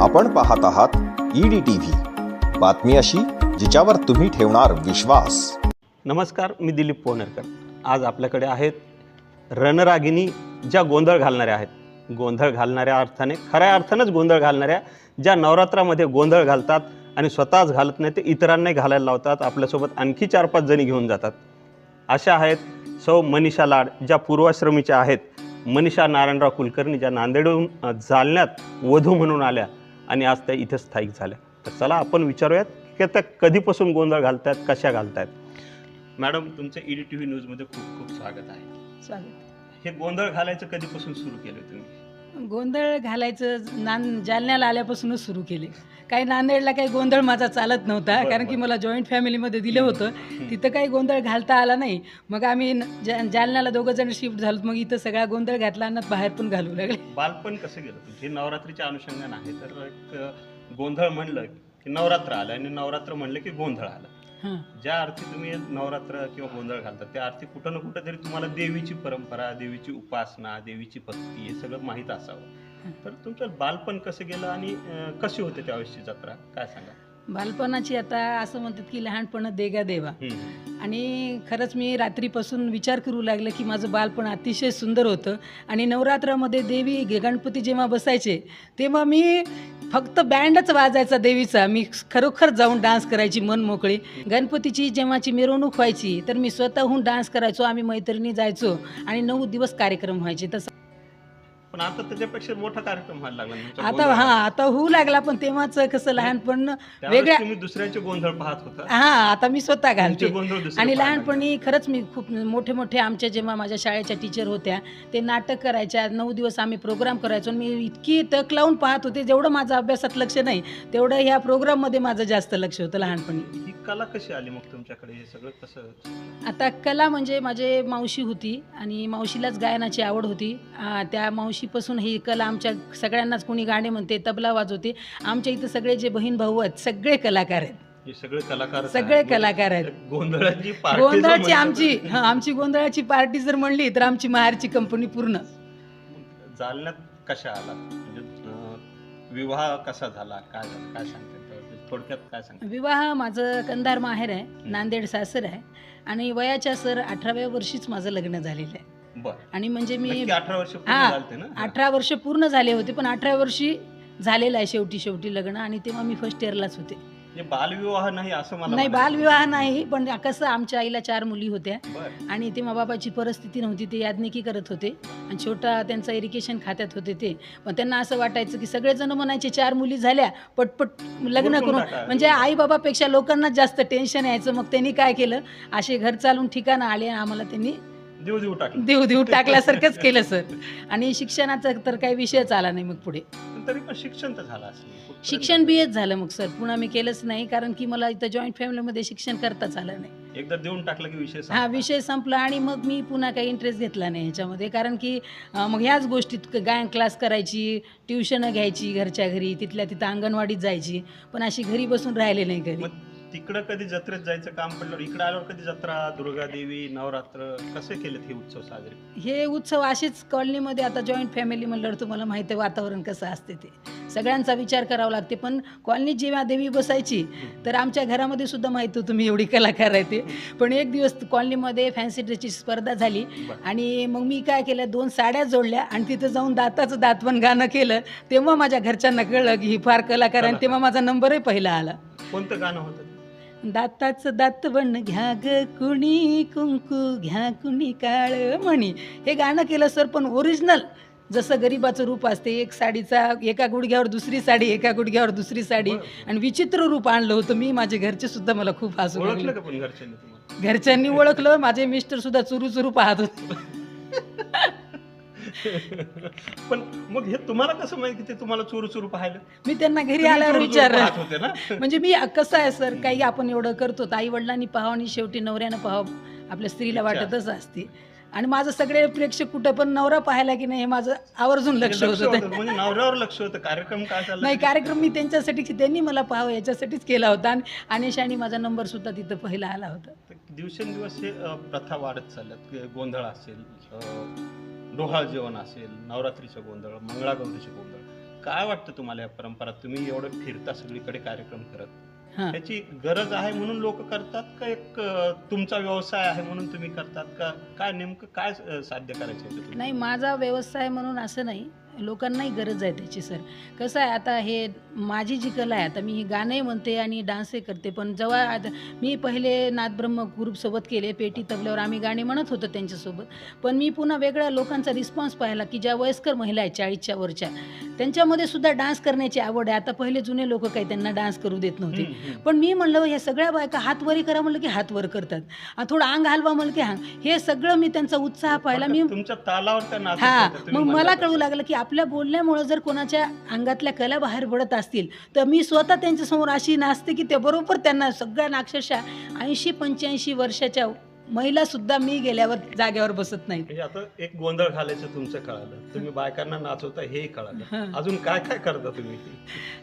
आपण पाहत आहात ईडी टीव्ही. बातमी अशी जिच्यावर तुम्ही ठेवणार विश्वास. नमस्कार मी दिलीप पोहनरकर. आज आपल्याकडे आहेत रणरागिणी ज्या गोंधळ घालणाऱ्या आहेत. गोंधळ घालणाऱ्या अर्थाने खऱ्या अर्थानंच गोंधळ घालणाऱ्या ज्या नवरात्रामध्ये गोंधळ घालतात आणि स्वतःच घालत नाही ते इतरांनाही घालायला लावतात. आपल्यासोबत आणखी चार पाच जणी घेऊन जातात. अशा आहेत सौ मनीषा लाड ज्या पूर्वाश्रमीच्या आहेत. मनीषा नारायणराव कुलकर्णी ज्या नांदेडहून जालण्यात जालन्यात वधू म्हणून आल्या. आणि आज त्या इथे स्थायिक झाल्या. तर चला आपण विचारूयात की त्या कधीपासून गोंधळ घालतायत कशा घालतायत? मॅडम तुमचं ईडी टी व्ही न्यूजमध्ये खूप खूप स्वागत आहे. स्वागत. हे गोंधळ घालायचं कधीपासून सुरू केलं तुम्ही? गोंधळ घालायचं नान जालन्याला आल्यापासूनच सुरू केले. काही नांदेडला काही गोंधळ माझा चालत नव्हता कारण की. मला जॉईंट फॅमिलीमध्ये दिलं होतं. तिथं काही गोंधळ घालता आला नाही. मग आम्ही जालन्याला दोघं जण शिफ्ट झालो मग इथं सगळा गोंधळ घातला आणि बाहेर पण घालू लागले. बालपण कसं गेलं तुमचे? नवरात्रीच्या अनुषंगाने आहे तर एक गोंधळ म्हणलं की नवरात्र आलं आणि नवरात्र म्हणलं की गोंधळ आलं. हां. ज्या अर्थी तुम्ही नवरात्र किंवा गोंधळ घालतात त्या अर्थी कुठं ना कुठं तरी तुम्हाला देवीची परंपरा देवीची उपासना देवीची भक्ती हे सगळं माहीत असावं. तर तुमचं बालपण कसं गेलं आणि अं, कशी होते त्यावेळेसची जत्रा? काय सांगा? बालपणाची आता असं म्हणतात की लहानपण देगा देवा. हम्म. आणि खरंच मी रात्रीपासून विचार करू लागले की माझं बालपण अतिशय सुंदर होतं. आणि नवरात्रामध्ये देवी ग- गणपती जेव्हा बसायचे तेव्हा मी फक्त बँडच वाजायचा देवीचा. मी खरोखर जाऊन डान्स करायची मन मोकळी. गणपतीची जेव्हाची मिरवणूक व्हायची तर मी स्वतःहून डान्स करायचो आम्ही मैत्रिणी जायचो आणि नऊ दिवस कार्यक्रम व्हायचे. तसं पण आता त्याच्यापेक्षा मोठा कार्यक्रम व्हायला लागला आता. हां आता होऊ लागला पण तेव्हाच कसं लहानपण त्यावेळेस वेगळ्या तुम्ही दुसऱ्याचे गोंधळ पाहत होता. हां आता मी स्वतः तुमचे घालते गोंधळ दुसरे आणि लहानपणी खरंच मी खूप मोठे मोठे आमच्या जेव्हा माझ्या शाळेच्या टीचर होत्या ते नाटक करायच्या नऊ दिवस आम्ही प्रोग्राम करायचो आणि मी इतकी तक लावून पाहत होते जेवढं माझं अभ्यासात लक्ष नाही तेवढं ह्या प्रोग्राममध्ये माझं जास्त लक्ष होतं लहानपणी. लागला. ही कला कशी आली मग तुमच्याकडे? हे सगळं कसं आता कला म्हणजे माझे मावशी होती आणि मावशीलाच गायनाची आवड होती. आ, त्या मावशीपासून ही कला आमच्या सगळ्यांनाच कोणी गाणे म्हणते तबला वाजवते. आमच्या इथं सगळे जे बहीण भाऊ आहेत सगळे कलाकार आहेत. सगळे कलाकार सगळे कलाकार आहेत. गोंधळाची गोंधळाची आमची आमची गोंधळाची पार्टी जर म्हणली तर आमची माहेरची कंपनी पूर्ण. जालन्यात कशा आला? म्हणजे विवाह कसा झाला? काय झाला? काय सांगता? थोडक्यात काय विवाह माझं कंधार माहेर आहे नांदेड सासर आहे. आणि वयाच्या सर अठराव्या वर्षीच माझं लग्न झालेलं आहे. आणि म्हणजे मी अठरा वर्ष पूर्ण हा, अठरा वर्ष पूर्ण झाले होते पण अठरा वर्षी झालेलं आहे शेवटी शेवटी लग्न आणि तेव्हा मी फर्स्ट इयरलाच होते. म्हणजे बालविवाह नाही असं मला नाही. बालविवाह नाही पण कसं आमच्या आईला चार मुली होत्या आणि तेव्हा बाबाची परिस्थिती नव्हती ते याज्ञिकी करत होते आणि छोटा त्यांचा इरिगेशन खात्यात होते ते. पण त्यांना असं वाटायचं की सगळेजण म्हणायचे चार मुली झाल्या पटपट लग्न करून. म्हणजे आई बाबापेक्षा लोकांनाच जास्त टेन्शन यायचं मग त्यांनी काय केलं? असे घर चालून ठिकाणं आले आणि आम्हाला त्यांनी देऊ टाकलं. देव देव टाकल्यासारखंच केलं सर. आणि शिक्षणाचा तर काही विषयच आला नाही मग पुढे. पण तरी पण शिक्षण तर झालं असेल. शिक्षण बी एच झालं मग सर. पुन्हा मी केलंच नाही कारण की मला इथं जॉईंट फॅमिलीमध्ये शिक्षण करताच आलं नाही. एकदा देऊन टाकलं की विषय हा संपला. विषय संपला आणि मग मी पुन्हा काही इंटरेस्ट घेतला नाही ह्याच्यामध्ये. कारण की अं, मग ह्याच गोष्टीत क- गायन क्लास करायची ट्युशनं घ्यायची घरच्या घरी तिथल्या तिथं अंगणवाडीत जायची. पण अशी घरी बसून राहिले नाही घरी. मग तिकडं कधी जत्रेत जायचं काम पडलं इकडे आल्यावर कधी जत्रा दुर्गा देवी नवरात्र कसे केलेत हे उत्सव साजरे? हे उत्सव असेच कॉलनीमध्ये आता जॉईंट फॅमिली म्हणल्यावर तुम्हाला माहिती आहे वातावरण कसं असते ते. सगळ्यांचा विचार करावा लागते पण कॉलनीत जेव्हा देवी बसायची तर आमच्या घरामध्ये सुद्धा माहिती होतं मी एवढी कलाकार आहे ते. पण एक दिवस कॉलनीमध्ये फॅन्सी ड्रेसची स्पर्धा झाली. आणि मग मी काय केलं दोन साड्या जोडल्या आणि तिथं जाऊन दाताचं दातवण गाणं केलं. तेव्हा माझ्या घरच्यांना कळलं की ही फार कलाकार आणि तेव्हा माझा नंबरही पहिला आला. कोणतं गाणं होतं दाताचं दातवण घ्या ग कुणी कुंकू घ्या कुणी काळ म्हणी. हे गाणं केलं सर पण ओरिजिनल जसं गरिबाचं रूप असते एक साडीचा एका गुडघ्यावर दुसरी साडी एका गुडघ्यावर दुसरी साडी. आणि विचित्र रूप आणलं होतं. मी माझे घरचे सुद्धा मला खूप हसू घरच्यांनी ओळखलं. माझे मिस्टर सुद्धा चुरू चुरू पाहत होते. पण मग हे तुम्हाला कसं माहिती की ते तुम्हाला चोरू चोरू पाहिलं मी त्यांना घरी आल्यावर चोरू चोरू विचारलं. पाहत होते ना? म्हणजे मी कसं आहे सर काही आपण एवढं करतो आई वडिलांनी पाहावं आणि शेवटी नवऱ्यानं पाहावं. आपल्या स्त्रीला वाटतच असते. आणि माझं सगळे प्रेक्षक कुठं पण नवरा पाहायला की नाही हे माझं आवर्जून लक्ष लक्ष होतं. म्हणजे नवऱ्यावर लक्ष होतं. कार्यक्रम काय नाही कार्यक्रम मी त्यांच्यासाठी त्यांनी मला पाहावं याच्यासाठीच केला होता. आणि अनेशाने माझा नंबर सुद्धा तिथं पहिला आला होता. दिवसेंदिवस हे प्रथा वाढत चालल्यात. गोंधळ असेल डोहाळ जेवण असेल नवरात्रीचं गोंधळ मंगळागौरीचे गोंधळ काय वाटतं तुम्हाला या परंपरा तुम्ही एवढं फिरता सगळीकडे कार्यक्रम करत. त्याची गरज आहे म्हणून लोक करतात का एक तुमचा व्यवसाय आहे म्हणून तुम्ही करतात? का काय नेमकं काय साध्य करायचं? नाही माझा व्यवसाय म्हणून असं नाही. लोकांनाही गरज आहे त्याची सर. कसं आहे आता हे माझी जी कला आहे आता मी ही गाणंही म्हणते आणि डान्सही करते पण जेव्हा आता मी पहिले नादब्रह्म ग्रुपसोबत केले पेटी तबल्यावर आम्ही गाणी म्हणत होतो त्यांच्यासोबत पण मी पुन्हा वेगळ्या लोकांचा रिस्पॉन्स पाहिला की ज्या वयस्कर महिला आहेत चाळीसच्या वरच्या त्यांच्यामध्ये सुद्धा डान्स करण्याची आवड आहे. आता पहिले जुने लोक काही त्यांना डान्स करू देत नव्हते. पण मी म्हणलं ह्या सगळ्या बायका हात वरी करा म्हणलं की हात वर करतात. थोडं अंग हलवा म्हणलं की हां. हे सगळं मी त्यांचा उत्साह पाहिला. मी तुमच्या तालावर हा. मग मला कळू. लागलं की आपल्या बोलण्यामुळं जर कोणाच्या अंगातल्या कला बाहेर पडत असतील तर मी स्वतः त्यांच्यासमोर अशी नाचते की ते बरोबर त्यांना सगळ्यांना अक्षरशः ऐंशी पंच्याऐंशी वर्षाच्या महिला सुद्धा मी गेल्यावर जाग्यावर बसत नाहीत. म्हणजे आता एक गोंधळ घालायचं तुमचं कळालं. तुम्ही बायकांना नाचवता हेही कळालं. हां. अजून काय काय करता तुम्ही?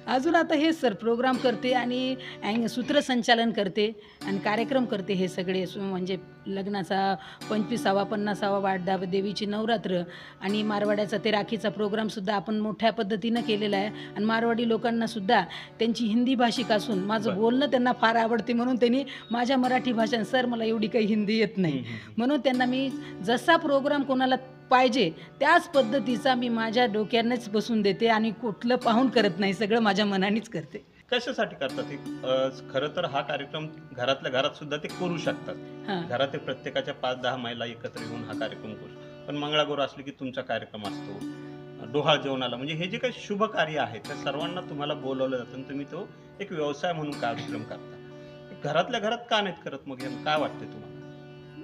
अजून आता हेच सर प्रोग्राम करते आणि अँग सूत्रसंचालन करते आणि कार्यक्रम करते हे सगळे. सु- म्हणजे लग्नाचा पंचवीसावा पन्नासावा वाढदा देवीची नवरात्र आणि मारवाड्याचा ते राखीचा प्रोग्रामसुद्धा आपण मोठ्या पद्धतीनं केलेला आहे. आणि मारवाडी लोकांना सुद्धा त्यांची हिंदी भाषिक असून माझं बरं. बोलणं त्यांना फार आवडते म्हणून त्यांनी माझ्या मराठी भाषा सर मला एवढी काही हिंदी येत नाही. म्हणून त्यांना मी जसा प्रोग्राम कोणाला पाहिजे त्याच पद्धतीचा मी माझ्या डोक्यानेच बसून देते आणि कुठलं पाहून करत नाही सगळं माझ्या मनानेच करते. कशासाठी करतात खरं तर हा कार्यक्रम घरातल्या घरात सुद्धा ते करू शकतात. घरात ते प्रत्येकाच्या पाच दहा महिला एकत्र येऊन हा कार्यक्रम करू. पण मंगळागौर असले की तुमचा कार्यक्रम असतो. डोहाळ जेवणाला म्हणजे हे जे काही शुभ कार्य आहे त्या सर्वांना तुम्हाला बोलवलं जातं आणि तुम्ही तो एक व्यवसाय म्हणून कार्यक्रम करता. घरातल्या घरात का नाहीत करत मग हे? काय वाटते तुम्हाला?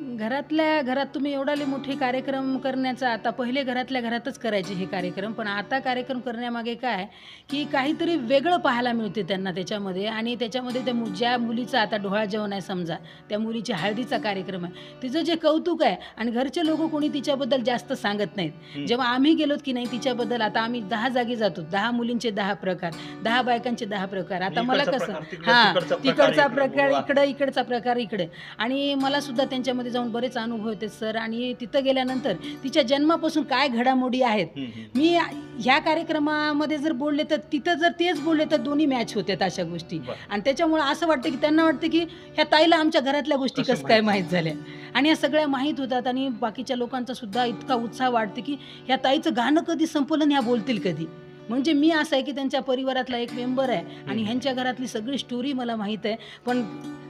घरातल्या घरात तुम्ही एवढाले मोठे कार्यक्रम करण्याचा आता पहिले घरातल्या घरातच करायचे हे कार्यक्रम पण आता कार्यक्रम करण्यामागे काय की काहीतरी वेगळं पाहायला मिळते त्यांना त्याच्यामध्ये आणि त्याच्यामध्ये त्या मु ज्या मुलीचा आता डोहाळ जेवण आहे समजा त्या मुलीची हळदीचा कार्यक्रम आहे तिचं जे कौतुक आहे आणि घरचे लोक कोणी तिच्याबद्दल जास्त सांगत नाहीत. जेव्हा आम्ही गेलोत की नाही तिच्याबद्दल आता आम्ही दहा जागी जातो दहा मुलींचे दहा प्रकार दहा बायकांचे दहा प्रकार आता मला कसं हा तिकडचा प्रकार. इकडे इकडचा प्रकार इकडे आणि मला सुद्धा त्यांच्यामध्ये जाऊन बरेच अनुभव होते सर. आणि तिथं गेल्यानंतर तिच्या जन्मापासून काय घडामोडी आहेत. मी ह्या कार्यक्रमामध्ये जर बोलले तर तिथं जर तेच बोलले तर दोन्ही मॅच होत्यात अशा गोष्टी. आणि त्याच्यामुळे असं वाटतं की त्यांना वाटतं की ह्या ताईला आमच्या घरातल्या गोष्टी कसं काय माहीत? झाल्या? आणि या सगळ्या माहीत होतात आणि बाकीच्या लोकांचा सुद्धा इतका उत्साह वाटते की ह्या ताईचं गाणं कधी संपलं ह्या बोलतील कधी? म्हणजे मी असं आहे की त्यांच्या परिवारातला एक मेंबर आहे आणि. ह्यांच्या घरातली सगळी स्टोरी मला माहीत आहे. पण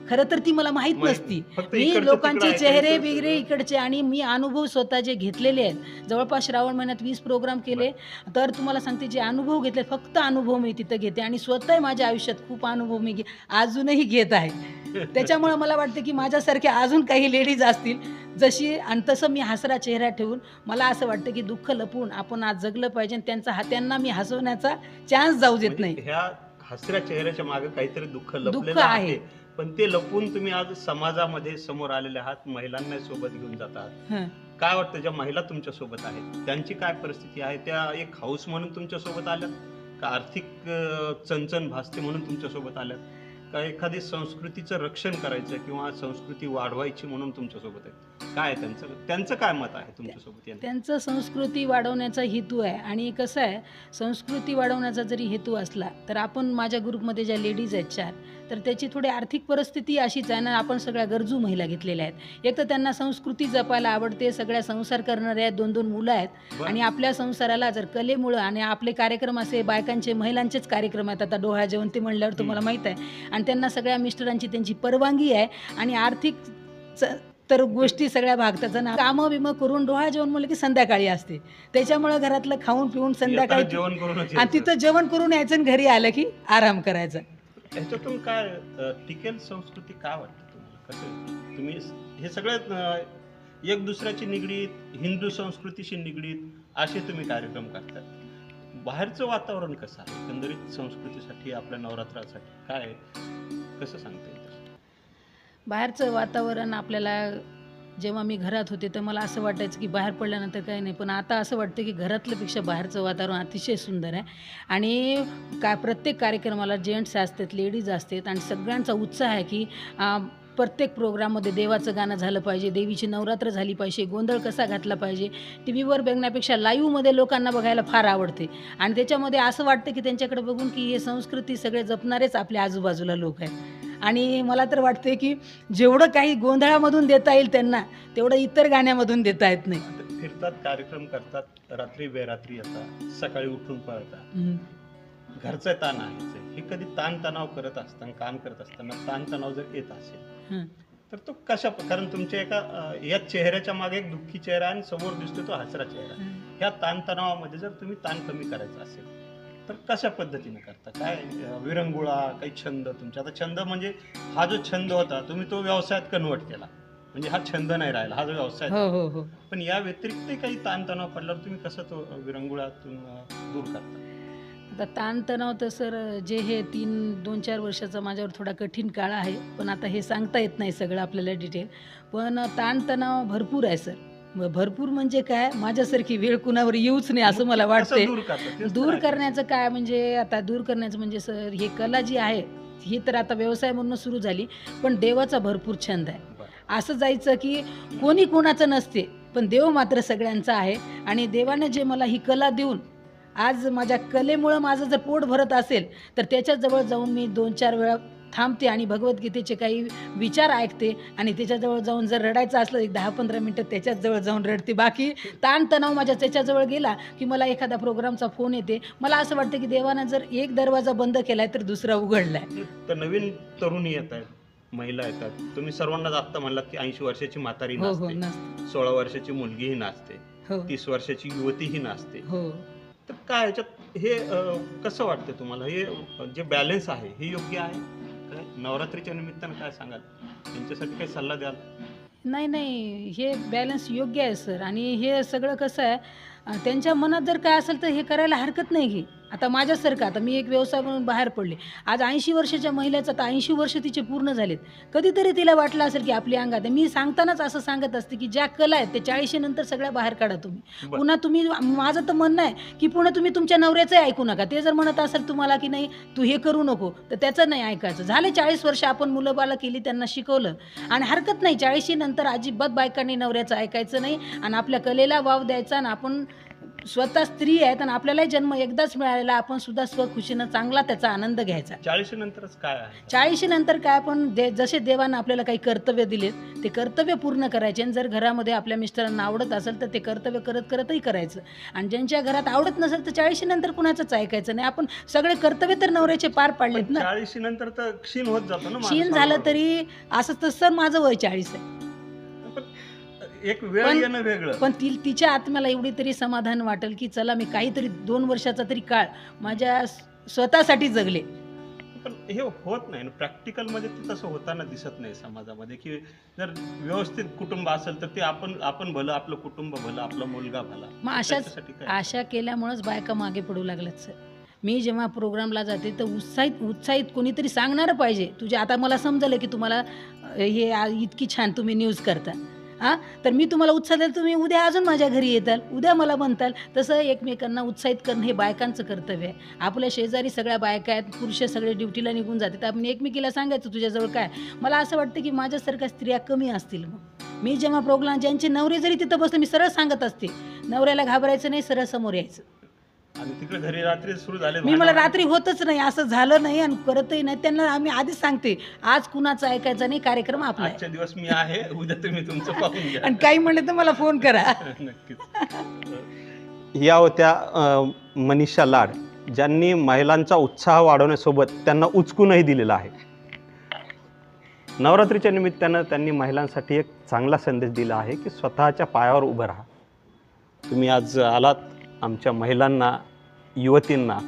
खरं तर ती मला माहीत माहीत नसती. फक्त मी इकडचं लोकांचे तिकडं चेहरे ऐकायचं सगळं. इकडचे आणि मी अनुभव स्वतः जे घेतलेले आहेत. जवळपास श्रावण महिन्यात वीस प्रोग्राम केले. तर तुम्हाला सांगते जे अनुभव घेतले फक्त अनुभव मी तिथं घेते आणि स्वतः माझ्या आयुष्यात खूप अनुभव मी घे अजूनही घेत आहे. त्याच्यामुळे मला वाटतं की माझ्यासारख्या अजून काही लेडीज असतील जशी आणि तसं मी हसरा चेहरा ठेवून मला असं वाटतं की दुःख लपवून आपण आज जगलं पाहिजे आणि त्यांचा हा त्यांना मी हसवण्याचा चान्स जाऊ देत म्हणजे नाही. ह्या हसऱ्या चेहऱ्याच्या मागे काहीतरी दुःख लपलेलं. आहे. पण ते लपवून तुम्ही आज समाजामध्ये समोर आलेले आहात महिलांना सोबत घेऊन जातात. काय वाटतं ज्या महिला तुमच्यासोबत आहेत त्यांची काय परिस्थिती आहे? त्या एक हाऊस म्हणून तुमच्यासोबत आल्यात? का आर्थिक चणचण भासते म्हणून तुमच्यासोबत आल्यात? का एखादी संस्कृतीचं रक्षण करायचं किंवा संस्कृती वाढवायची म्हणून तुमच्यासोबत आहेत? काय त्यांचं? त्यांचं काय मत आहे तुमच्यासोबत त्यांचं संस्कृती वाढवण्याचा हेतू आहे आणि कसं आहे संस्कृती वाढवण्याचा जरी हेतू असला तर आपण माझ्या ग्रुपमध्ये ज्या लेडीज आहेत चार तर त्याची थोडी आर्थिक परिस्थिती अशीच आहे ना आपण सगळ्या गरजू महिला घेतलेल्या आहेत. एक तर त्यांना संस्कृती जपायला आवडते सगळ्या संसार करणाऱ्या आहेत दोन दोन मुलं आहेत. आणि आपल्या संसाराला जर कलेमुळं आणि आपले कार्यक्रम असे बायकांचे महिलांचेच कार्यक्रम आहेत आता डोहा जेवण ते म्हणल्यावर तुम्हाला माहीत आहे. आणि त्यांना सगळ्या मिस्टरांची त्यांची परवानगी आहे आणि आर्थिक च- तर गोष्टी सगळ्या भागतात. ना कामं बिमं करून डोहा जेवण म्हणलं की संध्याकाळी असते. त्याच्यामुळं घरातलं खाऊन पिऊन संध्याकाळी जेवण करूनच आणि. तिथं जेवण करून यायचं आणि घरी आलं की आराम करायचा. ह्याच्यातून काय टिकेल संस्कृती काय वाटतं कसं तुम्ही हे सगळ्यात एक दुसऱ्याची निगडीत हिंदू संस्कृतीशी निगडीत असे तुम्ही कार्यक्रम करतात. बाहेरचं वातावरण कसं आहे? एकंदरीत संस्कृतीसाठी आपल्या नवरात्रासाठी काय? कसं सांगता बाहेरचं वातावरण आपल्याला जेव्हा मी घरात होते तर मला असं वाटायचं की बाहेर पडल्यानंतर काही नाही. पण आता असं वाटतं की घरातल्यापेक्षा बाहेरचं वातावरण अतिशय सुंदर आहे. आणि का प्रत्येक कार्यक्रमाला जेंट्स असतात लेडीज असतात आणि सगळ्यांचा उत्साह आहे की आ, प्रत्येक प्रोग्राममध्ये देवाचं गाणं झालं पाहिजे देवीची नवरात्र झाली पाहिजे गोंधळ कसा घातला पाहिजे टी व्हीवर बघण्यापेक्षा लाईव्हमध्ये लोकांना बघायला फार आवडते. आणि त्याच्यामध्ये असं वाटतं की त्यांच्याकडे बघून की हे संस्कृती सगळे जपणारेच आपल्या आजूबाजूला लोक आहेत. आणि मला तर वाटते की जेवढं काही गोंधळामधून देता येईल त्यांना तेवढं इतर गाण्यामधून देता येत नाही फिरतात कार्यक्रम करतात रात्री बेरात्री येतात सकाळी उठून पळतात. घरचं ताण आहे. हे कधी ताण तणाव करत असताना काम करत असताना ताण तणाव जर येत असेल. तर तो कशा कारण तुमच्या एका या चेहऱ्याच्या मागे एक दुःखी चेहरा आणि समोर दिसतो तो हसरा चेहरा ह्या ताणतणावामध्ये जर तुम्ही ताण कमी करायचा असेल तर कशा पद्धतीने करता? काय विरंगुळा काही छंद तुमचा? आता छंद म्हणजे हा जो छंद होता तुम्ही तो व्यवसायात कन्वर्ट केला. म्हणजे हा छंद नाही राहिला हा जो व्यवसाय हो हो हो. पण या व्यतिरिक्त काही ताणतणाव पडल्यावर तुम्ही कसं तो विरंगुळातून अं, दूर करता? आता ताणतणाव तर सर जे हे तीन दोन चार वर्षाचा माझ्यावर थोडा कठीण काळ आहे. पण आता हे सांगता येत नाही सगळं आपल्याला डिटेल पण ताणतणाव भरपूर आहे सर. भरपूर म्हणजे काय माझ्यासारखी वेळ कुणावर येऊच नाही असं मला वाटते दूर. करण्याचं काय म्हणजे आता दूर करण्याचं म्हणजे सर हे कला जी आहे ही तर आता व्यवसाय म्हणून सुरू झाली पण देवाचा भरपूर छंद आहे. असं जायचं की कोणी कोणाचं नसते पण देव मात्र सगळ्यांचा आहे आणि देवाने जे मला ही कला देऊन आज माझ्या कलेमुळं माझं जर पोट भरत असेल तर त्याच्याजवळ जाऊन मी दोन चार वेळा थांबते आणि भगवद्गीतेचे काही विचार ऐकते आणि त्याच्याजवळ जाऊन जर रडायचं असलं एक दहा पंधरा मिनटं त्याच्याच जवळ जाऊन रडते. बाकी ताणतणाव माझ्या त्याच्याजवळ गेला की मला एखादा प्रोग्रामचा फोन येते. मला असं वाटतं की देवानं जर एक दरवाजा बंद केलाय तर दुसरा उघडलाय. तर नवीन तरुणी येत आहेत महिला येतात तुम्ही सर्वांनाच आत्ता म्हणलात की ऐंशी वर्षाची म्हातारी हो हो नाचते. सोळा वर्षाची मुलगीही नाचते. हो. तीस वर्षाची युवतीही नाचते. हो. तर काय याच्यात हे अं, कसं वाटतं तुम्हाला? हे जे बॅलन्स आहे हे योग्य आहे? नवरात्रीच्या निमित्तानं काय सांगाल? त्यांच्यासाठी काही सल्ला द्याल? नाही नाही. हे बॅलन्स योग्य आहे सर आणि हे सगळं कसं आहे त्यांच्या मनात जर काय असेल तर हे करायला हरकत नाही की आता माझ्यासारखं आता मी एक व्यवसाय म्हणून बाहेर पडले. आज ऐंशी वर्षाच्या महिलेचं आता ऐंशी वर्ष तिचे पूर्ण झालेत. कधीतरी तिला वाटलं असेल की आपली अंगात. मी सांगतानाच असं सांगत असते की ज्या कला आहेत ते चाळीशी नंतर सगळ्या बाहेर काढा तुम्ही. पुन्हा तुम्ही माझं तर म्हणणं आहे की पुन्हा तुम्ही तुमच्या नवऱ्याचं ऐकू नका. ते जर म्हणत असेल तुम्हाला की नाही तू हे करू नको तर त्याचं नाही ऐकायचं. झाले चाळीस वर्ष आपण मुलं बाला केली त्यांना शिकवलं. आणि हरकत नाही चाळीशी नंतर अजिबात बायकांनी नवऱ्याचं ऐकायचं नाही. आणि आपल्या कलेला वाव द्यायचा आणि आपण स्वतः स्त्री आहेत आणि आपल्यालाही जन्म एकदाच मिळालेला आपण सुद्धा स्वखुशीनं चांगला त्याचा आनंद घ्यायचा. चाळीशी नंतरच काय आहे? चाळीशी नंतर काय आपण दे जसे देवानं आपल्याला काही कर्तव्य दिलेत ते कर्तव्य पूर्ण करायचे आणि जर घरामध्ये आपल्या मिस्टरांना आवडत असेल तर ते कर्तव्य करत करतही करायचं. आणि ज्यांच्या घरात आवडत नसेल तर चाळीशी नंतर कुणाचंच ऐकायचं नाही. आपण सगळे कर्तव्य तर नवऱ्याचे पार पाडलेत ना. चाळीशी नंतर तर क्षीण होत जातो ना माणूस. क्षीण झालं. तरी असं तसं माझं वय चाळीस आहे. पण एक वेळ पण- येणं वेगळं. पण ती तिच्या आत्म्याला एवढी तरी समाधान वाटेल की चला मी काहीतरी दोन वर्षाचा तरी काळ माझ्या स- स्वतःसाठी जगले. पण हे होत नाही. प्रॅक्टिकलमध्ये ते तसं होताना दिसत नाही समाजामध्ये की जर व्यवस्थित कुटुंब असेल तर ते आपण आपण भलं आपलं कुटुंब भलं आपला मुलगा भला. मग अशाच त्याच्यासाठी काय? आशा केल्यामुळंच बायका मागे पडू लागल्यात सर. मी जेव्हा प्रोग्रामला जाते तर उत्साहित उत्साहित कोणीतरी सांगणारं पाहिजे. तुझे आता मला समजलं की तुम्हाला अ, हे आ- इतकी छान तुम्ही न्यूज करता. हां? तर मी तुम्हाला उत्साह द्याल तुम्ही उद्या अजून माझ्या घरी येताल. उद्या मला म्हणताल तसं एकमेकांना उत्साहित करणं हे बायकांचं कर्तव्य आहे. आपल्या शेजारी सगळ्या बायका आहेत पुरुष सगळे ड्युटीला निघून जाते तर आपण एकमेकीला सांगायचं तुझ्याजवळ काय मला असं वाटतं की माझ्यासारख्या स्त्रिया कमी असतील मग. मी जेव्हा प्रोग्राम ज्यांचे नवरे जरी तिथं बसले मी सरळ सांगत असते. नवऱ्याला घाबरायचं नाही सरळ समोर यायचं. आणि तिकडे घरी रात्री सुरू झाले मी मला. रात्री होतच नाही असं झालं नाही आणि करतही नाही. त्यांना आम्ही आधीच सांगते आज कुणाचं ऐकायचं नाही कार्यक्रम आपला आहे. आजच्या दिवस मी आहे उद्या तुम्ही तुमचं पाहून घ्या. आणि काही म्हणले तर मला फोन करा. नक्कीच. या होत्या अ, मनीषा लाड ज्यांनी महिलांचा उत्साह वाढवण्यासोबत त्यांना उचकूनही दिलेला आहे. नवरात्रीच्या निमित्तानं त्यांनी महिलांसाठी एक चांगला संदेश दिला आहे की स्वतःच्या पायावर उभं राहा. तुम्ही आज आलात आमच्या महिलांना युवतींना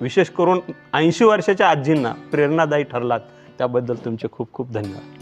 विशेष करून ऐंशी वर्षाच्या आजींना प्रेरणादायी ठरलात. त्याबद्दल तुमचे खूप खूप धन्यवाद.